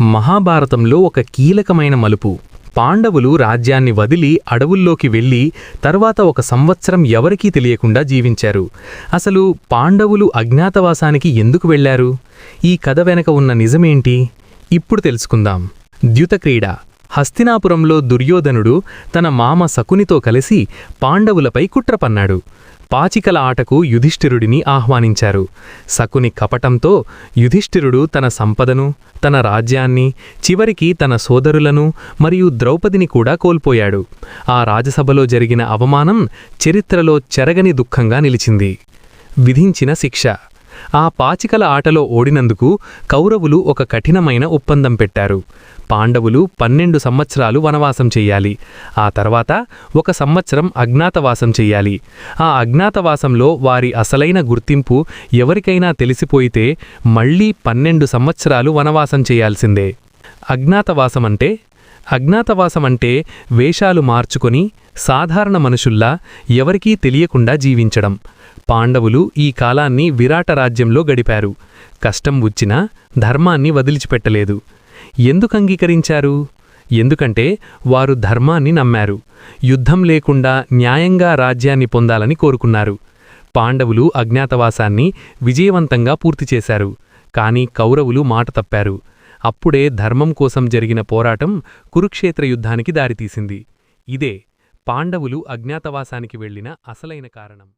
మహాభారతంలో ఒక కీలకమైన మలుపు. పాండవులు రాజ్యాన్ని వదిలి అడవుల్లోకి వెళ్ళి తర్వాత ఒక సంవత్సరం ఎవరికీ తెలియకుండా జీవించారు. అసలు పాండవులు అజ్ఞాతవాసానికి ఎందుకు వెళ్ళారు ఈ కథ వెనక ఉన్న నిజమేంటి? ఇప్పుడు తెలుసుకుందాం. ద్యుతక్రీడ. హస్తినాపురంలో దుర్యోధనుడు తన మామ శకునితో కలిసి పాండవులపై కుట్రపన్నాడు పాచికల ఆటకు యుధిష్ఠిరుడిని ఆహ్వానించారు. శకుని కపటంతో యుధిష్ఠిరుడు తన సంపదను తన రాజ్యాన్ని చివరికి తన సోదరులను మరియు ద్రౌపదిని కూడా కోల్పోయాడు. ఆ రాజసభలో జరిగిన అవమానం చరిత్రలో చెరగని దుఃఖంగా నిలిచింది. విధించిన శిక్ష ఆ పాచికల ఆటలో ఓడినందుకు కౌరవులు ఒక కఠినమైన ఒప్పందం పెట్టారు. పాండవులు పన్నెండు సంవత్సరాలు వనవాసం చెయ్యాలి ఆ తర్వాత ఒక సంవత్సరం అజ్ఞాతవాసం చెయ్యాలి ఆ అజ్ఞాతవాసంలో వారి అసలైన గుర్తింపు ఎవరికైనా తెలిసిపోయితే మళ్ళీ పన్నెండు సంవత్సరాలు వనవాసం చేయాల్సిందే. అజ్ఞాతవాసమంటే అజ్ఞాతవాసం అంటే వేషాలు మార్చుకొని సాధారణ మనుషుల్లా ఎవరికీ తెలియకుండా జీవించడం. పాండవులు ఈ కాలాన్ని విరాట రాజ్యంలో గడిపారు. కష్టం వచ్చినా ధర్మాన్ని వదిలిచిపెట్టలేదు. ఎందుకు అంగీకరించారు? ఎందుకంటే వారు ధర్మాన్ని నమ్మారు. యుద్ధం లేకుండా న్యాయంగా రాజ్యాన్ని పొందాలని కోరుకున్నారు. పాండవులు అజ్ఞాతవాసాన్ని విజయవంతంగా పూర్తి చేశారు. కాని కౌరవులు మాట తప్పారు. అప్పుడే ధర్మం కోసం జరిగిన పోరాటం కురుక్షేత్ర యుద్ధానికి దారితీసింది. ఇదే పాండవులు అజ్ఞాతవాసానికి వెళ్ళిన అసలైన కారణం.